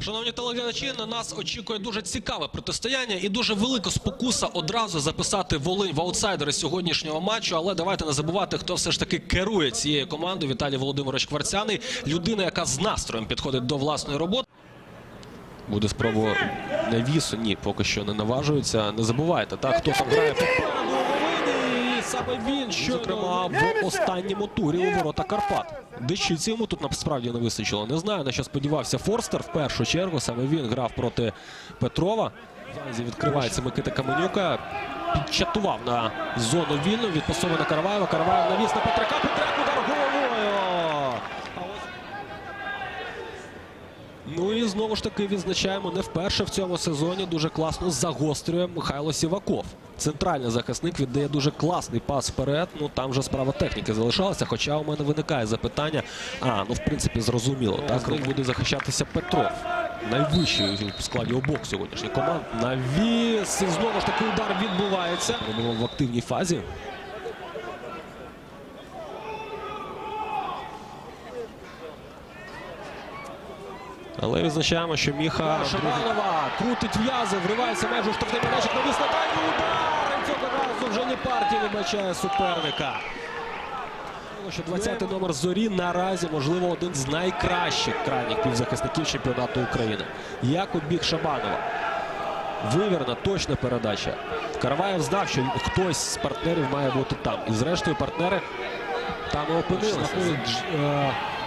Шановні телеглядачі, на нас очікує дуже цікаве протистояння і дуже велика спокуса одразу записати Волинь в аутсайдери сьогоднішнього матчу. Але давайте не забувати, хто все ж таки керує цією командою. Віталій Володимирович Кварцяний, людина, яка з настроєм підходить до власної роботи. Буде спроба навісу. Ні, поки що не наважується. Не забувайте, так хто там грає саме він, що зокрема в останньому турі у ворота Карпат. Дещиці йому тут насправді не вистачило. Не знаю, на що сподівався Форстер в першу чергу. Саме він грав проти Петрова. Зараз відкривається Микита Каменюка. Підчатував на зону вільну. Відпасовує на Караваєва. Караваєв навіс на Петряка. Петряк удар головою. Ну і знову ж таки відзначаємо не вперше в цьому сезоні. Дуже класно загострює Михайло Сіваков. Центральний захисник віддає дуже класний пас вперед. Ну там вже справа техніки залишалася. Хоча у мене виникає запитання. А, ну в принципі зрозуміло. Так буде захищатися Петров. Найвищий у складі обох сьогоднішніх команд. Навіс. Знову ж таки удар відбувається. Пробував в активній фазі. Але відзначаємо, що Міха Шабанова крутить в'язи, вривається майже у штрафний майданчик, навіс на дальній удар. І Цього разу вже не партія вибачає суперника. Що 20-й номер зорі наразі, можливо, один з найкращих крайніх півзахисників чемпіонату України. Як обіг Шабанова. Вивірна, точна передача. Караваєв знав, що хтось з партнерів має бути там. І зрештою партнери там і опинилися.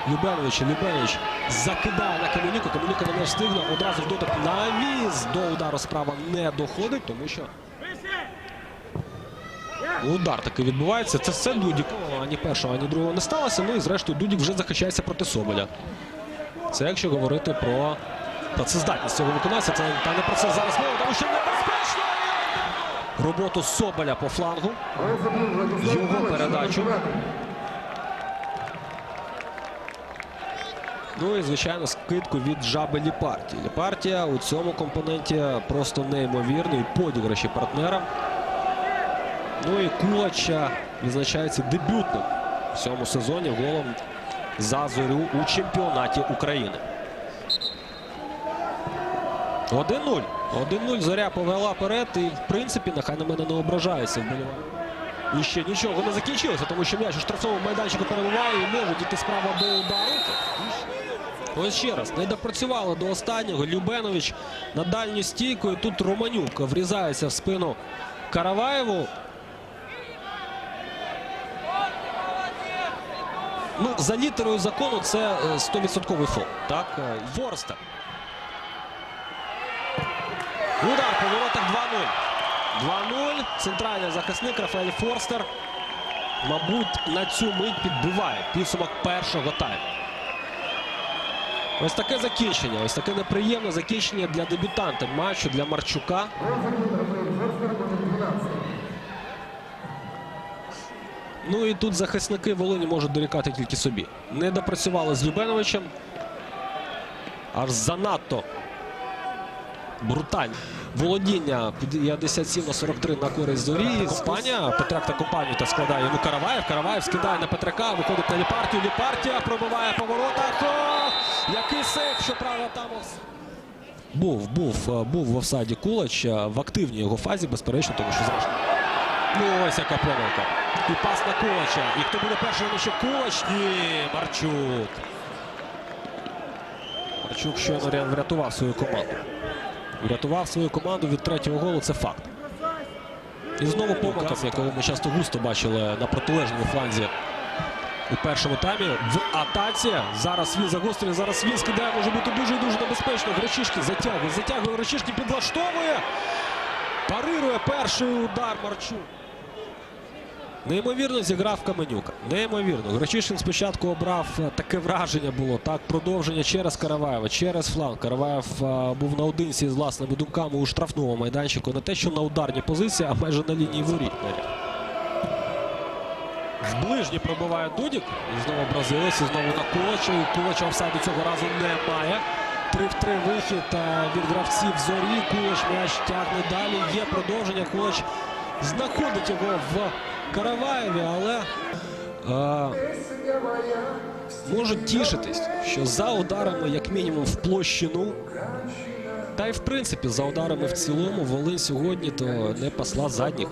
Любенович. Любенович закидає на Каменюку. Каменюка не встигла. Одразу в дотик навіз. До удару справа не доходить, тому що удар таки відбувається. Це все Дудік. Ані першого, ані другого не сталося. Ну і зрештою Дудік вже захищається проти Соболя. Це якщо говорити про працездатність цього виконавця. Це та не про це зараз мова, тому що небезпечно. Роботу Соболя по флангу. Його передачу. Ну і звичайно скидку від жаби Ліпарті. Ліпартія у цьому компоненті просто неймовірний подіграші партнера. Ну і Кулача відзначається дебютним в цьому сезоні голом за зорю у чемпіонаті України. 1-0. 1-0 зоря повела перед і, в принципі, нехай на мене не ображається вболівальник. І ще нічого не закінчилося, тому що м'яч у штрафному майданчику перебуває і може дійти справа до удару. Ось ще раз, не допрацювали до останнього. Любенович на дальню стійку. І тут Романюк врізається в спину Караваєву. Ну, за літерою закону це е, 100% фол. Так, е, Удар по воротах 2-0. 2-0. Центральний захисник Рафаель Форстер. Мабуть, на цю мить підбиває підсумок першого тайму. Ось таке закінчення. Ось таке неприємне закінчення для дебютанта матчу для Марчука. Ну і тут захисники Волині можуть дорікати тільки собі. Не допрацювали з Любеновичем. Аж занадто брутальне володіння 57 на 43 на користь зорі. Компанія Петрак та компанію та складає йому Караваєв. Караваєв скидає на Петрака, виходить на Ліпартію. Ліпартія пробиває по воротах. Ох! Який сейф, що правда там. Був, був, е, був в офсайді Кулач е, в активній його фазі, безперечно, тому що зрештою. Ну ось яка помилка. І пас на Кулача. І хто буде перший, ну ще Кулач? Ні, Марчук. Марчук щойно врятував свою команду. Врятував свою команду від третього голу, це факт. І знову помилка, якого ми часто густо бачили на протилежному фланзі у першому таймі. В атаці. Зараз він загострює, зараз він скидає, може бути дуже і дуже небезпечно. Гречишки затягує, затягує Гречишки, підлаштовує. Парирує перший удар Марчук. Неймовірно зіграв Каменюка. Неймовірно. Гречишин спочатку обрав е, таке враження було. Так, продовження через Караваєва, через фланг. Караваєв е, був наодинці з власними думками у штрафному майданчику. Не те, що на ударній позиції, а майже на лінії воріт. В ближній пробиває Дудік. І знову бразилець, і знову на Кулача. І Кулача офсайду цього разу немає. 3 в 3 вихід е, від гравців зорі. Кулач м'яч тягне далі. Є продовження. Кулач знаходить його в Караваєві, але е, можуть тішитись, що за ударами, як мінімум, в площину, та й в принципі за ударами в цілому, Волинь сьогодні то не посла задніх.